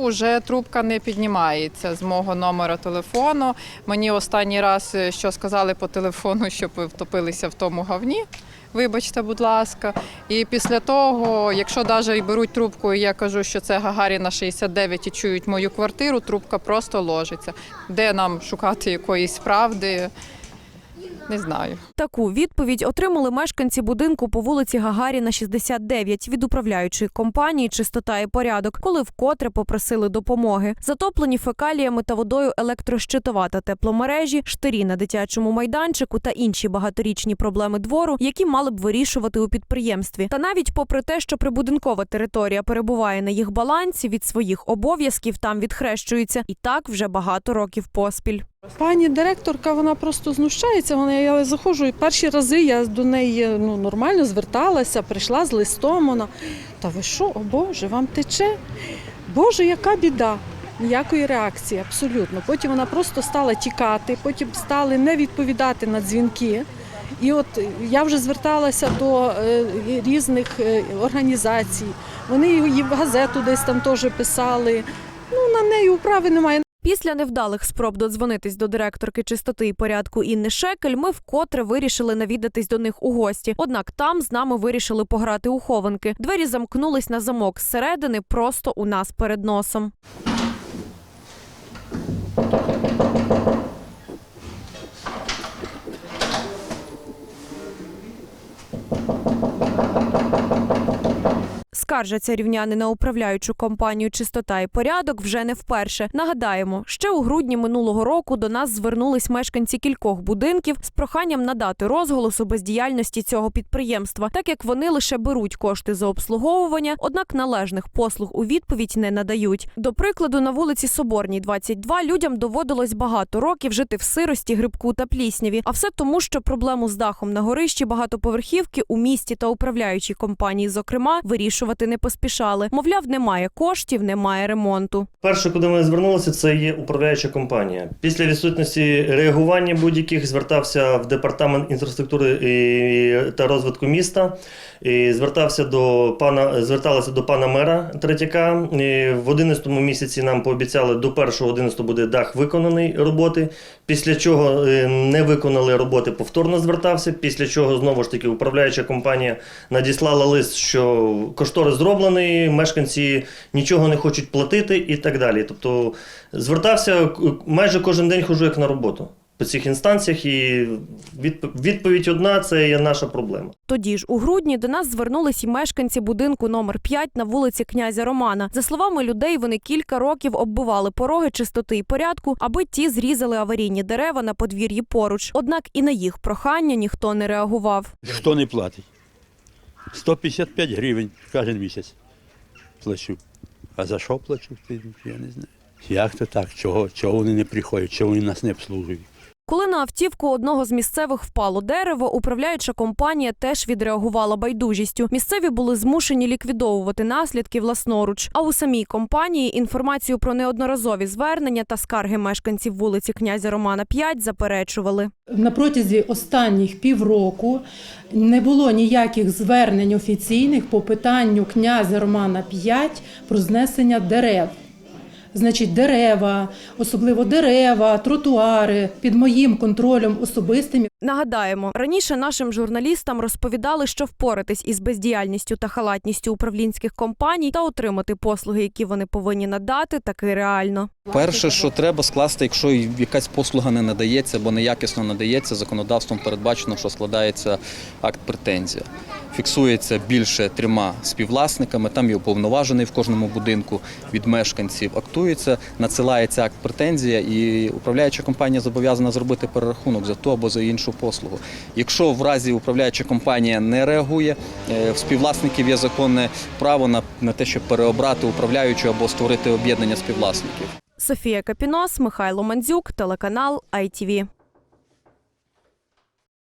Уже трубка не піднімається з мого номера телефону. Мені останній раз е, що сказали по телефону, щоб втопилися в тому говні. Вибачте, будь ласка. І після того, якщо навіть беруть трубку, і я кажу, що це Гагаріна 69 і чують мою квартиру, трубка просто ложиться. Де нам шукати якоїсь правди? Не знаю. Таку відповідь отримали мешканці будинку по вулиці Гагаріна, 69 від управляючої компанії Чистота і порядок, коли вкотре попросили допомоги. Затоплені фекаліями та водою електрощитова та тепломережі, штирі на дитячому майданчику та інші багаторічні проблеми двору, які мали б вирішувати у підприємстві. Та навіть попри те, що прибудинкова територія перебуває на їх балансі, від своїх обов'язків там відхрещуються і так вже багато років поспіль. Пані директорка, вона просто знущається. Вона я заходжу і перші рази я до неї ну нормально зверталася, прийшла з листом. Вона та ви що, о Боже, вам тече? Боже, яка біда! Ніякої реакції, абсолютно. Потім вона просто стала тікати, потім стали не відповідати на дзвінки. І от я вже зверталася до е, різних е, організацій. Вони її в газету десь там теж писали. Ну на неї управи немає. Після невдалих спроб додзвонитись до директорки чистоти і порядку Інни Шекель, ми вкотре вирішили навідатись до них у гості. Однак там з нами вирішили пограти у хованки. Двері замкнулись на замок зсередини, просто у нас перед носом. Скаржаться рівняни на управляючу компанію Чистота і порядок вже не вперше. Нагадаємо, ще у грудні минулого року до нас звернулись мешканці кількох будинків з проханням надати розголосу бездіяльності цього підприємства, так як вони лише беруть кошти за обслуговування, однак належних послуг у відповідь не надають. До прикладу, на вулиці Соборній, 22, людям доводилось багато років жити в сирості, грибку та плісняві. А все тому, що проблему з дахом на горищі багатоповерхівки у місті та управляючій компанії, зокрема, вирішувати не поспішали. Мовляв, немає коштів, немає ремонту. Перше, куди ми звернулися, це є управляюча компанія. Після відсутності реагування будь-яких звертався в департамент інфраструктури та розвитку міста. І звертався до пана, зверталися до пана мера Третяка. І в 11 місяці нам пообіцяли до 1.11 буде дах виконаний роботи. Після чого е, не виконали роботи, повторно звертався. Після чого знову ж таки управляюча компанія надіслала лист, що кошторис зроблений, мешканці нічого не хочуть платити і так далі. Тобто звертався к- майже кожен день хожу як на роботу по цих інстанціях, і відп- відповідь одна це є наша проблема. Тоді ж у грудні до нас звернулись і мешканці будинку номер 5 на вулиці князя Романа. За словами людей, вони кілька років оббивали пороги чистоти і порядку, аби ті зрізали аварійні дерева на подвір'ї поруч. Однак і на їх прохання ніхто не реагував. Хто не платить? 155 гривень кожен місяць плачу. А за що плачу? Я не знаю. Як то так? Чого, чого вони не приходять, чого вони нас не обслуговують? Коли на автівку одного з місцевих впало дерево, управляюча компанія теж відреагувала байдужістю. Місцеві були змушені ліквідовувати наслідки власноруч. А у самій компанії інформацію про неодноразові звернення та скарги мешканців вулиці князя Романа 5 заперечували. На протязі останніх півроку не було ніяких звернень офіційних по питанню князя Романа 5 про знесення дерев. Значить, дерева, особливо дерева, тротуари під моїм контролем особистим Нагадаємо, раніше нашим журналістам розповідали, що впоратись із бездіяльністю та халатністю управлінських компаній та отримати послуги, які вони повинні надати, таки реально. Перше, що треба скласти, якщо якась послуга не надається або неякісно надається, законодавством передбачено, що складається акт претензія. Фіксується більше трьома співвласниками, там є уповноважений в кожному будинку від мешканців. Актується, надсилається акт претензія, і управляюча компанія зобов'язана зробити перерахунок за ту або за іншу послугу. Якщо в разі управляюча компанія не реагує, е, в співвласників є законне право на, на те, щоб переобрати управляючу або створити об'єднання співвласників. Софія Капінос, Михайло Мандзюк, телеканал ITV.